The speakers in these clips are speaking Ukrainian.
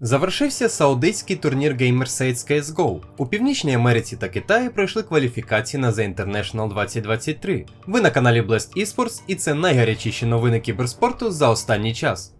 Завершився саудитський турнір Gamersaids CSGO. У Північній Америці та Китаї пройшли кваліфікації на The International 2023. Ви на каналі Blast Esports і це найгарячіші новини кіберспорту за останній час.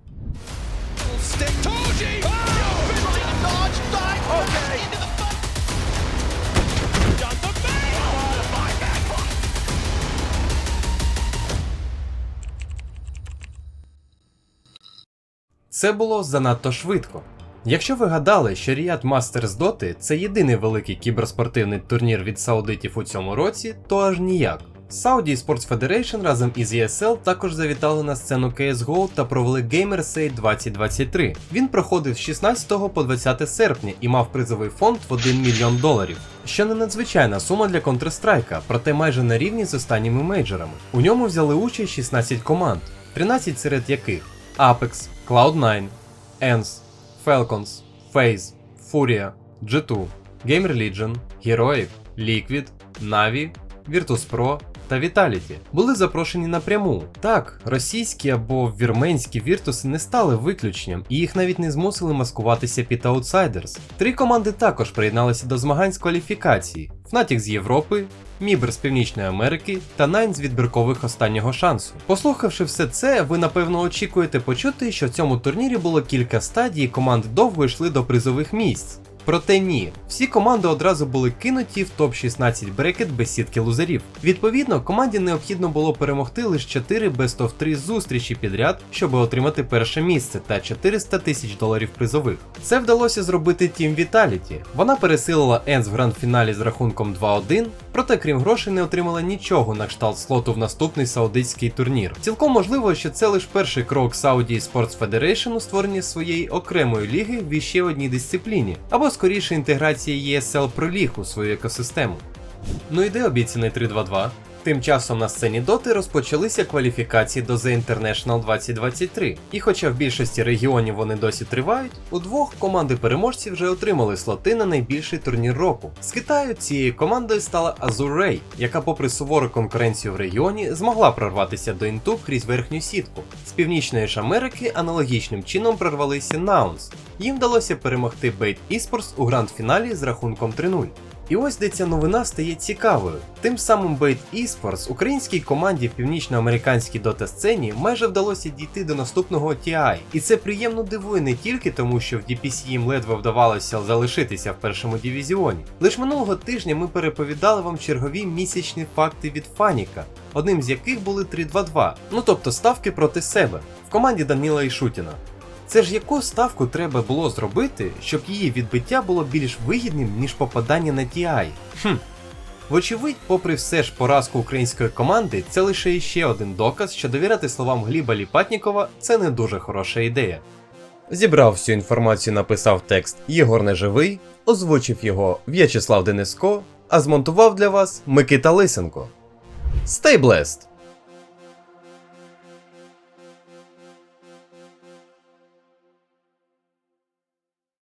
Це було занадто швидко. Якщо ви гадали, що Riyadh Masters Dota це єдиний великий кіберспортивний турнір від саудитів у цьому році, то аж ніяк. Saudi Sports Federation разом із ESL також завітали на сцену CSGO та провели Gamersay 2023. Він проходив з 16 по 20 серпня і мав призовий фонд в 1 мільйон доларів. Що не надзвичайна сума для Counter-Strike, проте майже на рівні з останніми мейджорами. У ньому взяли участь 16 команд, 13 серед яких Apex, Cloud9, ENCE, Falcons, FaZe, Furia, G2, Game Religion, Heroic, Liquid, Na'Vi, Virtus.pro та Vitality були запрошені напряму. Так, російські або вірменські віртуси не стали виключенням, і їх навіть не змусили маскуватися під Outsiders. Три команди також приєдналися до змагань з кваліфікації: Fnatic з Європи, Мібер з Північної Америки та Найн з відбіркових останнього шансу. Послухавши все це, ви напевно очікуєте почути, що в цьому турнірі було кілька стадій, і команди довго йшли до призових місць. Проте ні, всі команди одразу були кинуті в топ-16 брекет без сітки лузерів. Відповідно, команді необхідно було перемогти лише 4 Best of 3 зустрічі підряд, щоб отримати перше місце та 400 тисяч доларів призових. Це вдалося зробити Team Vitality. Вона пересилила Енс в гранд-фіналі з рахунком 2-1, проте крім грошей не отримала нічого на кшталт слоту в наступний саудитський турнір. Цілком можливо, що це лише перший крок Saudi Sports Federation у створенні своєї окремої ліги в іще одній дисципліні, або скоріше інтеграції ESL проліг у свою екосистему. Ну і де обіцяний 3-2-2? Тим часом на сцені Доти розпочалися кваліфікації до The International 2023, і хоча в більшості регіонів вони досі тривають, у двох команди переможців вже отримали слоти на найбільший турнір року. З Китаю цією командою стала Azure Ray, яка, попри сувору конкуренцію в регіоні, змогла прорватися до інту крізь верхню сітку. З північної ж Америки аналогічним чином прорвалися Nouns. Їм вдалося перемогти Bait Esports у гранд-фіналі з рахунком 3-0. І ось де ця новина стає цікавою. Тим самим Bait Esports українській команді в північноамериканській дота сцені майже вдалося дійти до наступного TI. І це приємно дивує не тільки тому, що в DPC їм ледве вдавалося залишитися в першому дивізіоні. Лише минулого тижня ми переповідали вам чергові місячні факти від Фаніка, одним з яких були 3-2-2, ну тобто ставки проти себе в команді Даніла Ішутіна. Це ж яку ставку треба було зробити, щоб її відбиття було більш вигідним, ніж попадання на TI? Хм. Вочевидь, попри все ж поразку української команди, це лише іще один доказ, що довіряти словам Гліба Ліпатнікова це не дуже хороша ідея. Зібрав всю інформацію, написав текст Єгор Неживий, озвучив його В'ячеслав Дениско, а змонтував для вас Микита Лисенко. Stay blessed!